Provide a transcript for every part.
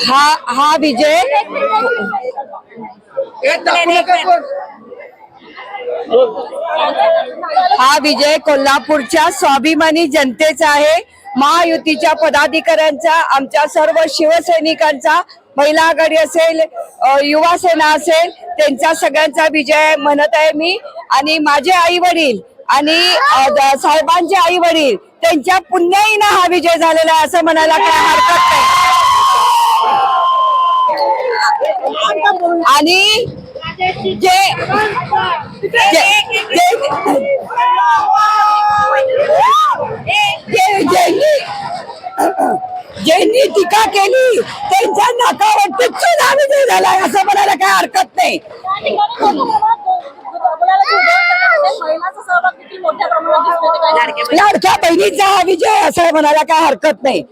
हा हा विजय. हा विजय कोल्हापूरच्या स्वाभिमानी जनतेचा आहे. महायुतीच्या पदाधिकाऱ्यांचा आमच्या सर्व शिवसैनिकांचा महिला आघाडी असेल युवा सेना असेल त्यांचा सगळ्यांचा विजय म्हणत आहे मी. आणि माझे आई वडील आणि साहेबांचे आई वडील त्यांच्या पुण्याईनं हा विजय झालेला आहे असं म्हणायला काय हरकत नाही. आणि जे ज्यांनी टीका केली त्यांच्या नाकावर तुच्छ आम्ही झालाय असं म्हणायला काय हरकत नाही. लाडक्या बहिणीचा हा विजय असं म्हणायला काय हरकत नाही.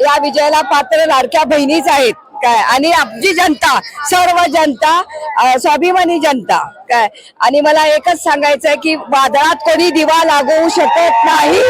या विजयाला पात्र लाडक्या बहिणीच आहेत. काय? आणि आपली जनता सर्व जनता स्वाभिमानी जनता काय? आणि मला एकच सांगायचं आहे की वादळात कोणी दिवा लागवू शकत नाही.